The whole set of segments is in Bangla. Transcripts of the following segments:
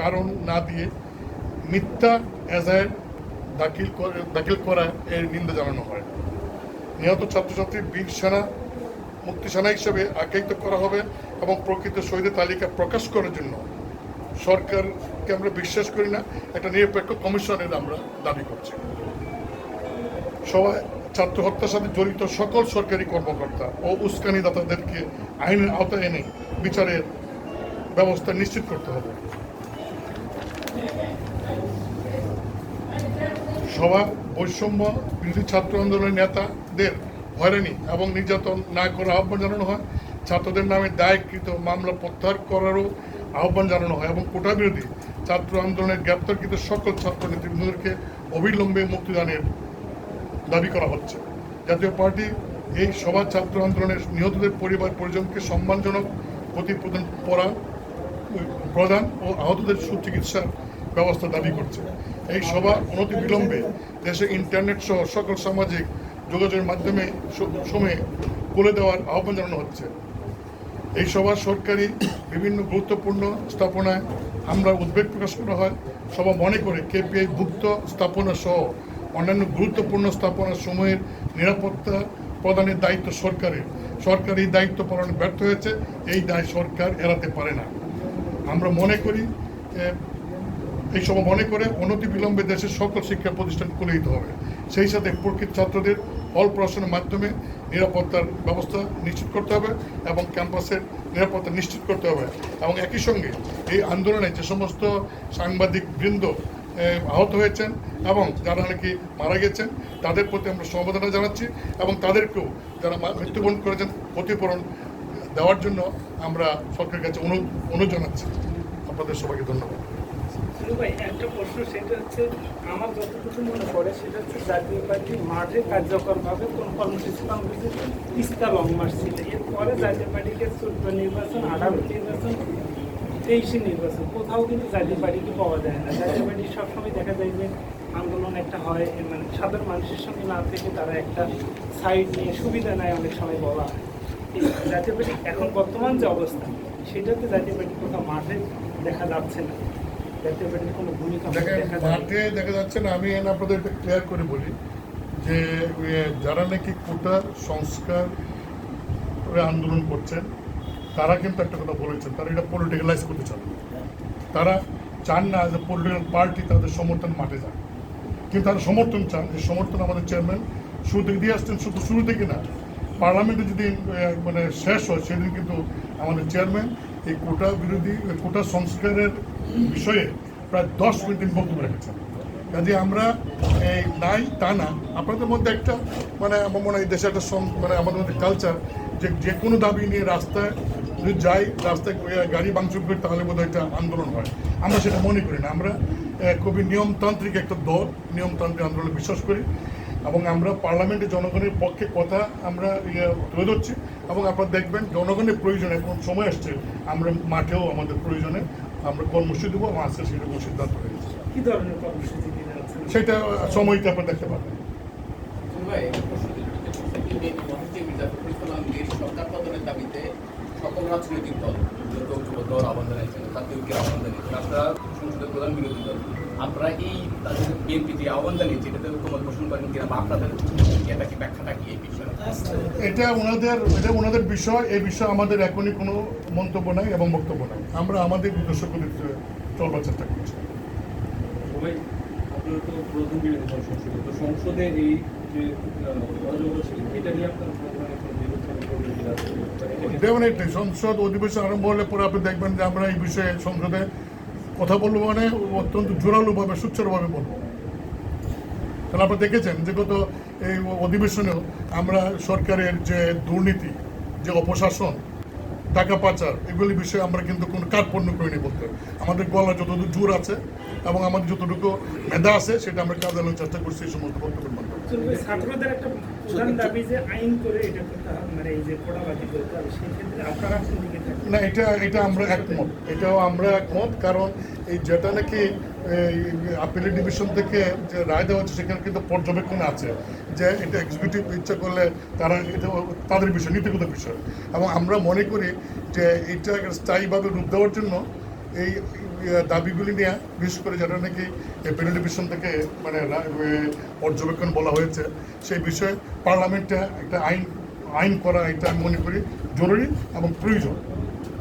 কারণ না দিয়ে মিথ্যা এজাহার দাখিল দাখিল করা এর নিন্দা জানানো হয়। নিহত ছাত্রছাত্রী বীর সেনা, মুক্তি সেনা হিসেবে আখ্যায়িত করা হবে এবং প্রকৃত শহীদের তালিকা প্রকাশ করার জন্য। সরকারকে আমরা বিশ্বাস করি না, একটা নিরপেক্ষ কমিশনের আমরা দাবি করছি। সবাই, ছাত্র হত্যার সাথে জড়িত সকল সরকারি কর্মকর্তা ও উস্কানিদাতাদেরকে আইনের আওতায় এনে বিচারের ব্যবস্থা নিশ্চিত করতে হবে। সভা, বৈষম্য বিরোধী ছাত্র আন্দোলনের নেতাদের হয়রানি এবং নির্যাতন না করার আহ্বান জানানো হয়। ছাত্রদের নামে দায়েরকৃত মামলা প্রত্যাহার করারও আহ্বান জানানো হয় এবং কোটা বিরোধী ছাত্র আন্দোলনের গ্রেপ্তারকৃত সকল ছাত্র নেতৃবৃন্দদেরকে অবিলম্বে মুক্তিদানের দাবি করা হচ্ছে। জাতীয় পার্টি এই সভা ছাত্র আন্দোলনের নিহতদের পরিবার পরিজনকে সম্মানজনক প্রতিপ্রদান পড়া প্রদান ও আহতদের সুচিকিৎসার ব্যবস্থা দাবি করছে। এই সভা অনতিবিলম্বে দেশে ইন্টারনেট সহ সকল সামাজিক যোগাযোগের মাধ্যমে সময়ে বলে দেওয়ার আহ্বান জানানো হচ্ছে। এই সভা সরকারি বিভিন্ন গুরুত্বপূর্ণ স্থাপনায় আমরা উদ্বেগ প্রকাশ করা হয়। সভা মনে করে কেপিআই ভুক্ত স্থাপনা সহ অন্যান্য গুরুত্বপূর্ণ স্থাপনার সময়ের নিরাপত্তা প্রদানের দায়িত্ব সরকারের। সরকার এই দায়িত্ব পালনে ব্যর্থ হয়েছে, এই দায় সরকার এড়াতে পারে না। আমরা মনে করি এই সময় মনে করে অনতি বিলম্বে দেশের সকল শিক্ষা প্রতিষ্ঠান খুলে দিতে হবে। সেই সাথে প্রকৃত ছাত্রদের হল পড়াশোনার মাধ্যমে নিরাপত্তার ব্যবস্থা নিশ্চিত করতে হবে এবং ক্যাম্পাসের নিরাপত্তা নিশ্চিত করতে হবে। এবং একই সঙ্গে এই আন্দোলনে যে সমস্ত সাংবাদিক বৃন্দ আহত হয়েছেন এবং যারা নাকি মারা গেছেন, তাদের প্রতি আমরা সমবেদনা জানাচ্ছি এবং তাদেরকেও যারা মৃত্যুবরণ করেছেন, ক্ষতিপূরণ দেওয়ার জন্য আমরা সরকারের কাছে অনুরোধ জানাচ্ছি। আপনাদের সবাইকে ধন্যবাদ। ভাই একটা প্রশ্ন সেটা হচ্ছে, আমার যতটুকু মনে পড়ে সেটা হচ্ছে জাতীয় পার্টি মাঠে কার্যকরভাবে কোন কর্মসূচি কর্মসূচি তিস্তা লং মার্চ এরপরে জাতীয় পার্টিকে চোদ্দ নির্বাচন, আঠারো নির্বাচন, তেইশে নির্বাচন, কোথাও কিন্তু জাতীয় পার্টিকে পাওয়া যায় না। জাতীয় সবসময় দেখা যায় যে আন্দোলন একটা হয় মানে সাধারণ মানুষের সঙ্গে না থেকে তারা একটা সাইড নিয়ে সুবিধা নেয় অনেক সময় বলা হয়। জাতীয় এখন বর্তমান যে অবস্থা, সেটাতে জাতীয় পার্টি কোথাও মাঠে দেখা যাচ্ছে না। মাঠে দেখা যাচ্ছে না আমি এনে আপনাদের একটু ক্লিয়ার করে বলি যে যারা নাকি কোটা সংস্কার আন্দোলন করছেন তারা কিন্তু একটা কথা বলেছেন তারা এটা পলিটিক্যালাইজ করতে চান। তারা চান না যে পলিটিক্যাল পার্টি তাদের সমর্থন মাঠে যাক। কিন্তু তারা সমর্থন চান যে সমর্থন আমাদের চেয়ারম্যান শুরু থেকে দিয়ে আসছেন শুধু শুরু থেকে না পার্লামেন্টে যেদিন মানে শেষ হয় সেদিন কিন্তু আমাদের চেয়ারম্যান এই কোটা বিরোধী কোটা সংস্কারের বিষয়ে প্রায় দশ মিনিট তিনি বক্তব্য রেখেছেন কাজে আমরা এই নাই, তা না, আপনাদের মধ্যে একটা মানে আমার মনে হয় দেশে একটা মানে আমাদের মধ্যে কালচার যে যে কোনো দাবি নিয়ে রাস্তায় যদি যাই, রাস্তায় গাড়ি ভাঙচুর করি, তাহলে বোধহয় একটা আন্দোলন হয়। আমরা সেটা মনে করি না। আমরা খুবই নিয়মতান্ত্রিক একটা দল, নিয়মতান্ত্রিক আন্দোলনে বিশ্বাস করি এবং আমরা পার্লামেন্টে জনগণের পক্ষে কথা আমরা ইয়ে তুলে ধরছি এবং আপনারা দেখবেন, জনগণের প্রয়োজনে, কোন সময় আসছে, আমরা মাঠেও আমাদের প্রয়োজনে আমরা কর্মসূচি দেবো এবং আজকে সেটা কোনো সিদ্ধান্ত হয়েছে কি ধরনের কর্মসূচি সেটা সময়টা আপনার দেখতে পাবেন। সকল রাজনৈতিক দল ঐক্যবদ্ধ আহ্বান জানিয়েছেন তাতে আহ্বান জানিয়েছেন আপনারা সংসদের প্রধান বিরোধী দল আপনারা এই তাদের বিএনপি যে আহ্বান জানিয়েছে এটাতে ঐক্যমত পোষণ করেন কিনা বা আপনাদের এটা কি ব্যাখ্যাটা কি এই বিষয়ে? এটা ওনাদের এটা ওনাদের বিষয় এই বিষয়ে আমাদের এখনই কোনো মন্তব্য নাই এবং বক্তব্য নাই। আমরা আমাদের উদ্দেশ্য করে চলবার চেষ্টা করছি। সবাই তো প্রধান বিরোধী দল সংসদে তো সংসদে এই যে অযোগ্য ছিল এটা নিয়ে আপনার কোনো ধরনের কোনো বিরোধ করবেন কিনা? এটা নিয়ে- ডেফিনেটলি সংসদ অধিবেশন আরম্ভ হলে পরে আপনি দেখবেন যে আমরা এই বিষয়ে সংসদে কথা বলব মানে অত্যন্ত জোরালোভাবে সুচ্ছরভাবে বলব। তাহলে আপনি দেখেছেন যে গত এই অধিবেশনেও আমরা সরকারের যে দুর্নীতি, যে অপশাসন, টাকা পাচার, এগুলি বিষয়ে আমরা কিন্তু কোনো কার্পণ্য করিনি বলতে। আমাদের গলা যতটুকু জোর আছে এবং আমাদের যতটুকু মেধা আছে, সেটা আমরা কাজে লাগানোর চেষ্টা করছি এই সমস্ত বক্তব্যের মাধ্যমে। ছাত্রদের একটা প্রধান দাবি যে আইন করে এটা মানে এই যে করতে হবে, সেই ক্ষেত্রে আপনারা না, এটা এটা আমরা একমত। এটাও আমরা একমত, কারণ এই যেটা নাকি, এই আপিলের ডিভিশন থেকে যে রায় দেওয়া হচ্ছে, সেখানে কিন্তু পর্যবেক্ষণ আছে যে এটা এক্সিকিউটিভ ইচ্ছা করলে তারা এটা তাদের বিষয়, নীতিগত বিষয়। এবং আমরা মনে করি যে এটা স্থায়ীভাবে রূপ দেওয়ার জন্য এই দাবিগুলি নিয়ে, বিশেষ করে যেটা নাকি পেনেলিভিশন থেকে মানে পর্যবেক্ষণ বলা হয়েছে, সেই বিষয়ে পার্লামেন্টে একটা আইন আইন করা এটা আমি মনে করি জরুরি এবং প্রয়োজন।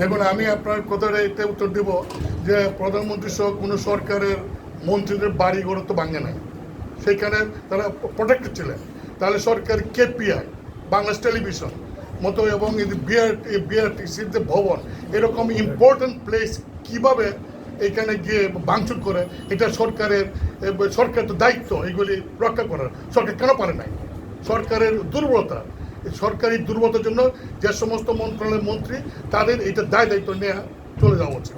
দেখুন আমি আপনার কথাটা এটা উত্তর দেব যে প্রধানমন্ত্রী সহ কোনো সরকারের মন্ত্রীদের বাড়ি ঘর তো ভাঙে নাই। সেখানে তারা প্রোটেক্টেড ছিলেন। তাহলে সরকার কেপিআই বাংলাদেশ টেলিভিশন মতো এবং বিআর বিআরটিসির যে ভবন এরকম ইম্পর্টেন্ট প্লেস কীভাবে এখানে গিয়ে ভাঙচুর করে এটা সরকারের এ, সরকারের তো দায়িত্ব এগুলি রক্ষা করার। সরকার কেন পারে নাই? সরকারের দুর্বলতা সরকারি দুর্বলতার জন্য যে সমস্ত মন্ত্রণালয়ের মন্ত্রী তাদের এটা দায় দায়িত্ব নেওয়া চলে যাওয়া উচিত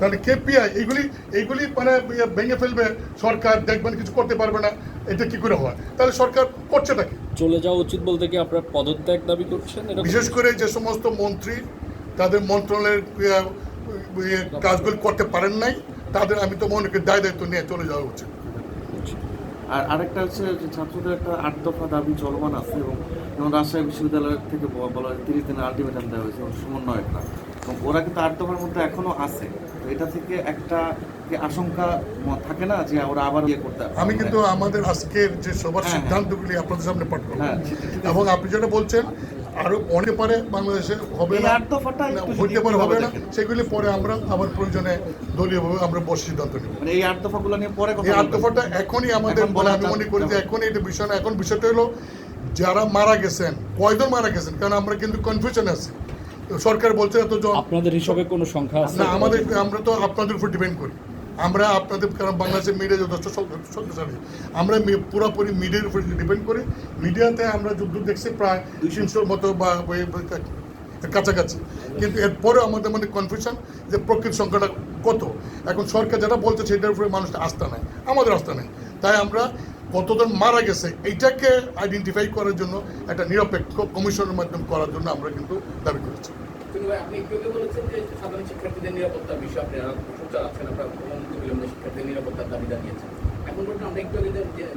তাহলে কেপিআই এইগুলি এইগুলি মানে ইয়ে ভেঙে ফেলবে সরকার দেখবেন কিছু করতে পারবে না এটা কি করে হয়? তাহলে সরকার করছে নাকি চলে যাওয়া উচিত বলতে কি আপনারা পদত্যাগ দাবি করছেন? বিশেষ করে যে সমস্ত মন্ত্রী তাদের মন্ত্রণালয়ের ইয়ে, ইয়ে, কাজগুলি করতে পারেন নাই তাদের আমি তো মনে করি দায় দায়িত্ব নিয়ে চলে যাওয়া উচিত। আর আরেকটা হচ্ছে যে ছাত্রদের একটা আট দফা দাবি চলমান আছে এবং যেমন রাজশাহী বিশ্ববিদ্যালয় থেকে বলা হয় তিরিশ দিনের আলটিমেটাম দেওয়া হয়েছে সমন্বয়টা এবং ওরা কিন্তু আট দফার মধ্যে এখনও আছে তো এটা থেকে একটা আশঙ্কা থাকে না যে ওরা আবার ইয়ে করতে আমি কিন্তু আমাদের আজকের যে সবার হ্যাঁ, হ্যাঁ। সিদ্ধান্তগুলি আপনাদের সামনে পাঠ করব হ্যাঁ। এবং আপনি যেটা বলছেন আরও অনেক পারে বাংলাদেশে হবে না। আট দফাটা হইতে পারে হবে না। সেগুলি পরে আমরা আবার প্রয়োজনে দলীয়ভাবে আমরা বসে সিদ্ধান্ত নেব। মানে এই আট দফাগুলো নিয়ে পরে এই বলবেন। আত্মফাটা এখনই আমাদের এখন বলে আমি মনে করি যে এখনই এটা বিষয় না। এখন বিষয়টা হলো যারা মারা গেছেন কয়জন মারা গেছেন? কারণ আমরা কিন্তু কনফিউশন আছি। সরকার বলছে এত জন। আপনাদের হিসাবে কোনো সংখ্যা আছে? না আমাদের আমরা তো আপনাদের উপর ডিপেন্ড করি। আমরা আপনাদের, কারণ বাংলাদেশের মিডিয়া যথেষ্ট শক্তিশালী। আমরা পুরোপুরি মিডিয়ার উপরে ডিপেন্ড করি। মিডিয়াতে আমরা যুদ্ধ দেখছি প্রায় দুইশোর মতো বা কাছাকাছি। কিন্তু এরপরেও আমাদের মধ্যে কনফিউশন যে প্রকৃত সংখ্যাটা কত। এখন সরকার যেটা বলছে সেটার উপরে মানুষটা আস্থা নেয়। আমাদের আস্থা নেই। তাই আমরা কতজন মারা গেছে এইটাকে আইডেন্টিফাই করার জন্য একটা নিরপেক্ষ কমিশনের মাধ্যমে করার জন্য আমরা কিন্তু দাবি করেছি। আপনি বলেছেন যে সাধারণ শিক্ষার্থীদের নিরাপত্তার বিষয়ে আপনারা অনন্ত বিলম্বে শিক্ষার্থীদের নিরাপত্তার দাবি জানিয়েছেন এখন পর্যন্ত আমরা একটু আগে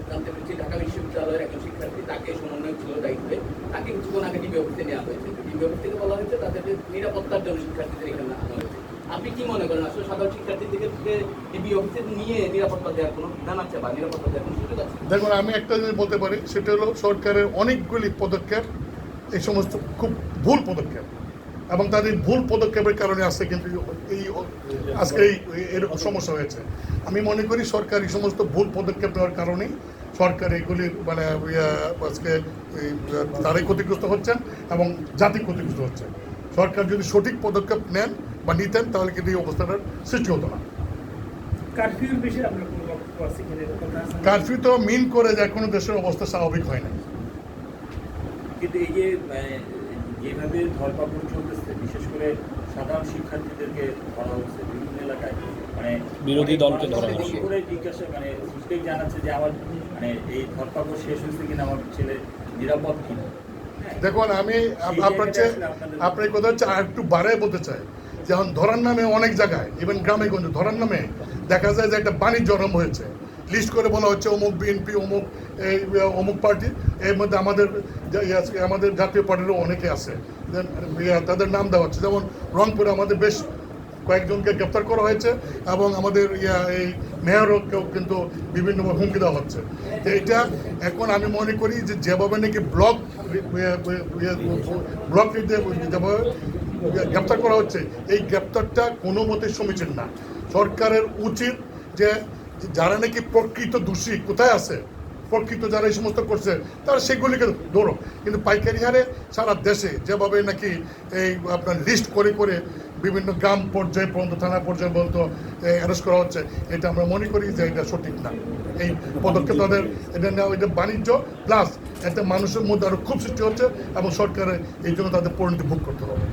জানতে পেরেছি, ঢাকা বিশ্ববিদ্যালয়ের একজন শিক্ষার্থী তাকে সমন্বয় ছিল দায়িত্বে। তাকে কিছুক্ষণ আগে ডিবি অফিসে নেওয়া হয়েছে। ডিবি অফিস থেকে বলা হয়েছে তাদেরকে নিরাপত্তার জন্য শিক্ষার্থীদের এখানে আনা হয়েছে। আপনি কি মনে করেন, আসলে সাধারণ শিক্ষার্থীদেরকে ডিবি অফিসে নিয়ে নিরাপত্তা দেওয়ার কোনো বিধান আছে বা নিরাপত্তা দেওয়ার কোনো সুযোগ আছে? দেখুন, আমি একটা জিনিস বলতে পারি, সেটা হলো সরকারের অনেকগুলি পদক্ষেপ, এই সমস্ত খুব ভুল পদক্ষেপ। এবং তাদের ভুল পদক্ষেপের কারণে আজকে কিন্তু এই আজকে এই এর সমস্যা হয়েছে। আমি মনে করি সরকার এই সমস্ত ভুল পদক্ষেপ নেওয়ার কারণেই সরকার এগুলি মানে আজকে তারাই ক্ষতিগ্রস্ত হচ্ছেন এবং জাতি ক্ষতিগ্রস্ত হচ্ছে সরকার যদি সঠিক পদক্ষেপ নেন বা নিতেন তাহলে কিন্তু এই অবস্থাটার সৃষ্টি হতো না? কারফিউ তো মিন করে যে কোনো দেশের অবস্থা স্বাভাবিক হয় না কিন্তু এই যে মানে, যেভাবে ধরপাকড় চলতেছে বিশেষ করে সাধারণ শিক্ষার্থীদেরকে ধরা হচ্ছে বিভিন্ন এলাকায় মানে বিরোধী দলকে ধরা হচ্ছে। করে জিজ্ঞাসা মানে প্রত্যেক জানাচ্ছে যে আমার মানে এই ধরপাকড় শেষ হয়েছে কিনা আমার ছেলে নিরাপদ কিনা হ্যাঁ। দেখুন আমি আপ- আপনার চেয়ে আপনার কথা হচ্ছে আর একটু বাড়ায় বলতে চাই যেমন ধরার নামে অনেক জায়গায় ইভেন গ্রামে গঞ্জে ধরার নামে দেখা যায় যে একটা বাণিজ্য আরম্ভ হয়েছে লিস্ট করে বলা হচ্ছে অমুক বিএনপি অমুক এই অমুক পার্টি এর মধ্যে আমাদের আছে, আমাদের জাতীয় পার্টিরও অনেকে আছে। তাদের নাম দেওয়া হচ্ছে। যেমন রংপুরে আমাদের বেশ কয়েকজনকে গ্রেপ্তার করা হয়েছে এবং আমাদের ইয়া এই মেয়রও কেউ কিন্তু বিভিন্নভাবে হুমকি দেওয়া হচ্ছে। তো এটা এখন আমি মনে করি যে যেভাবে নাকি ব্লক ব্লক যেভাবে গ্রেপ্তার করা হচ্ছে এই গ্রেপ্তারটা কোনো মতে সমীচীন না। সরকারের উচিত যে যারা নাকি প্রকৃত দোষী কোথায় আছে প্রকৃত যারা এই সমস্ত করছে তারা সেগুলিকে ধরো। কিন্তু পাইকারি হারে সারা দেশে যেভাবে নাকি এই আপনার লিস্ট করে করে বিভিন্ন গ্রাম পর্যায়ে পর্যন্ত, থানা পর্যায়ে পর্যন্ত অ্যারেস্ট করা হচ্ছে, এটা আমরা মনে করি যে এটা সঠিক না। এই পদক্ষেপ তাদের, এটা নেওয়া এটা বাণিজ্য প্লাস এতে মানুষের মধ্যে আরও খুব সৃষ্টি হচ্ছে এবং সরকারের এই জন্য তাদের পরিণতি ভোগ করতে হবে।